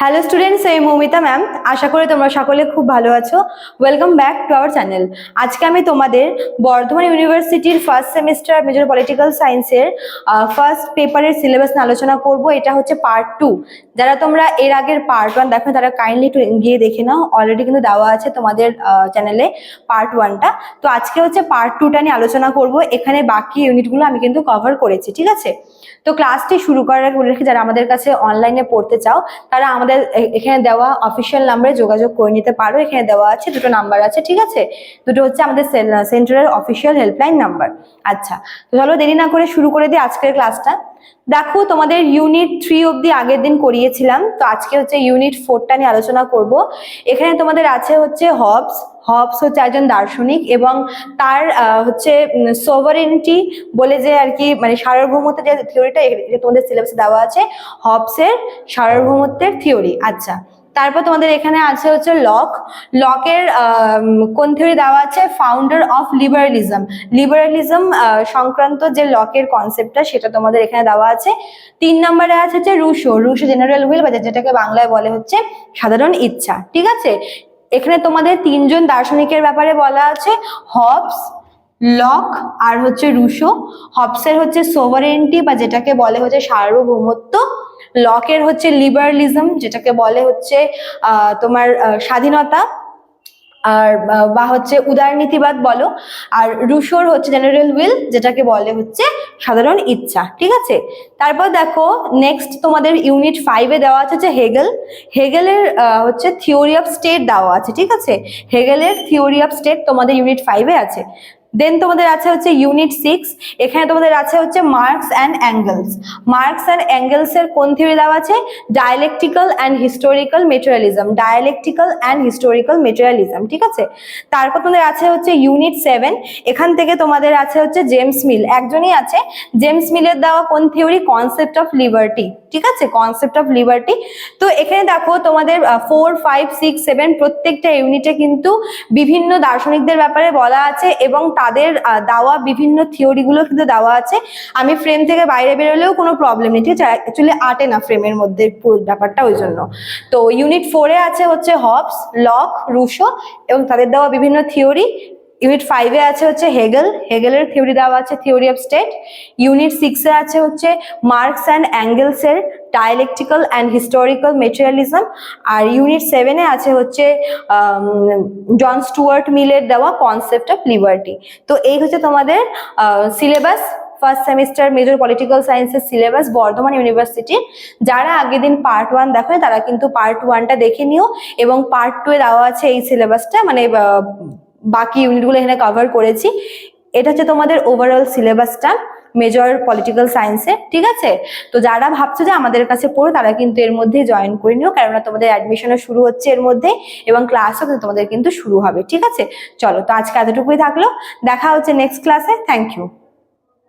Hello students এই Moumita ma'am আশা করি তোমরা সকলে খুব ভালো আছো। Welcome back to our channel আজকে আমি তোমাদের বর্ধমান ইউনিভার্সিটির ফার্স্ট সেমিস্টার মেজর পলিটিক্যাল সায়েন্সের ফার্স্ট পেপারের সিলেবাস নিয়ে আলোচনা করব। এটা হচ্ছে পার্ট টু যারা তোমরা এর আগের পার্ট ওয়ান দেখো, তারা কাইন্ডলি একটু গিয়ে দেখে নাও। অলরেডি কিন্তু দেওয়া আছে তোমাদের চ্যানেলে পার্ট ওয়ানটা তো আজকে হচ্ছে পার্ট টুটা নিয়ে আলোচনা করব। এখানে বাকি ইউনিটগুলো আমি কিন্তু কভার করেছি, ঠিক আছে? তো ক্লাসটি শুরু করার রাখি, যারা আমাদের কাছে অনলাইনে পড়তে চাও, তারা আমাদের এখানে দেওয়া অফিসিয়াল নাম্বারে যোগাযোগ করে নিতে পারো। এখানে দেওয়া আছে, দুটো নাম্বার আছে, ঠিক আছে? দুটো হচ্ছে আমাদের সেন্টারের অফিসিয়াল হেল্পলাইন নাম্বার আচ্ছা তো চলো দেরি না করে শুরু করে দিই আজকের ক্লাসটা দেখো, তোমাদের ইউনিট থ্রি অবধি আগের দিন করিয়েছিলাম, তো আজকে হচ্ছে ইউনিট ফোরটা নিয়ে আলোচনা করব। এখানে তোমাদের আছে হচ্ছে হবস হবস হচ্ছে একজন দার্শনিক এবং তার হচ্ছে সোভারেন্টি বলে যে আর কি মানে সার্বভৌমত্ব যে থিওরিটা তোমাদের সিলেবাসে দেওয়া আছে, হবসের সার্বভৌমত্বের থিওরি আচ্ছা তারপর তোমাদের এখানে আছে হচ্ছে লক। লকের কোন থিওরি দেওয়া আছে? ফাউন্ডার অফ লিবারালিজম লিবারালিজম সংক্রান্ত যে লকের কনসেপ্টটা সেটা তোমাদের এখানে দেওয়া আছে। তিন নম্বরে আছে হচ্ছে রুশো। রুশো জেনারেল হুইল বা যেটাকে বাংলায় বলে হচ্ছে সাধারণ ইচ্ছা। ঠিক আছে? এখানে তোমাদের তিনজন দার্শনিকের ব্যাপারে বলা আছে, হবস, লক আর হচ্ছে রুশো। হবসের হচ্ছে সোভারেন্টি বা যেটাকে বলে হচ্ছে সার্বভৌমত্ব। লকের হচ্ছে লিবারালিজম যেটাকে বলে হচ্ছে তোমার স্বাধীনতা। আর, বা- হচ্ছে উদারনীতিবাদ বলো, আর রুশোর হচ্ছে জেনারেল উইল যেটাকে বলে হচ্ছে সাধারণ ইচ্ছা, ঠিক আছে? তারপর দেখো নেক্সট তোমাদের ইউনিট ফাইভে দেওয়া আছে যে হেগেল, হেগেলের হচ্ছে থিওরি অফ স্টেট দেওয়া আছে, ঠিক আছে? হেগেলের থিওরি অফ স্টেট তোমাদের ইউনিট ফাইভে আছে। দেন তোমাদের আছে হচ্ছে ইউনিট সিক্স এখানে তোমাদের আছে হচ্ছে Marx and Engels Marx and Engels এর কোন থিওরি দেওয়া আছে? Dialectical and historical materialism dialectical and historical materialism ঠিক আছে? তারপর তোমাদের আছে হচ্ছে ইউনিট সেভেন এখান থেকে তোমাদের আছে হচ্ছে জেমস মিল একজনই আছে জেমস মিলের দেওয়া কোন থিওরি কনসেপ্ট অফ লিবার্টি ঠিক আছে? কনসেপ্ট অফ লিবার্টি তো এখানে দেখো তোমাদের ফোর ফাইভ সিক্স সেভেন প্রত্যেকটা ইউনিটে কিন্তু বিভিন্ন দার্শনিকদের ব্যাপারে বলা আছে এবং তাদের দেওয়া বিভিন্ন থিওরিগুলো কিন্তু দেওয়া আছে। আমি ফ্রেম থেকে বাইরে বেরোলেও কোনো প্রবলেম নেই, ঠিক আছে? অ্যাকচুয়ালি আটে না ফ্রেমের মধ্যে পুরো ব্যাপারটা ওই জন্য। তো ইউনিট ফোরে আছে হচ্ছে হবস লক রুশো এবং তাদের দেওয়া বিভিন্ন থিওরি ইউনিট ফাইভে আছে হচ্ছে হেগেল হেগেলের থিওরি দেওয়া আছে থিওরি অফ স্টেট ইউনিট সিক্সে আছে হচ্ছে মার্কস অ্যান্ড অ্যাঙ্গেলসের ডায়ালেকটিক্যাল অ্যান্ড হিস্টোরিক্যাল মেটেরিয়ালিজম আর ইউনিট সেভেনে আছে হচ্ছে জন স্টুয়ার্ট মিলের দেওয়া কনসেপ্ট অফ লিবার্টি তো এই হচ্ছে তোমাদের syllabus first semester major political সায়েন্সের সিলেবাস বর্ধমান ইউনিভার্সিটি যারা আগের দিন পার্ট ওয়ান দেখো তারা কিন্তু পার্ট ওয়ানটা দেখে নিও। এবং পার্ট টু এ দেওয়া আছে এই সিলেবাসটা মানে বাকি ইউনিটগুলো এখানে কভার করেছি। এটা হচ্ছে তোমাদের ওভারঅল সিলেবাসটা মেজর পলিটিক্যাল সায়েন্সে ঠিক আছে? তো যারা ভাবছ যে আমাদের কাছে পড়ো, তারা কিন্তু এর মধ্যে জয়েন করে নিও, কেননা তোমাদের অ্যাডমিশনও শুরু হচ্ছে এর মধ্যে, এবং ক্লাসও তোমাদের কিন্তু শুরু হবে, ঠিক আছে? চলো, তো আজকে এতটুকুই থাকল, দেখা হচ্ছে নেক্সট ক্লাসে থ্যাংক ইউ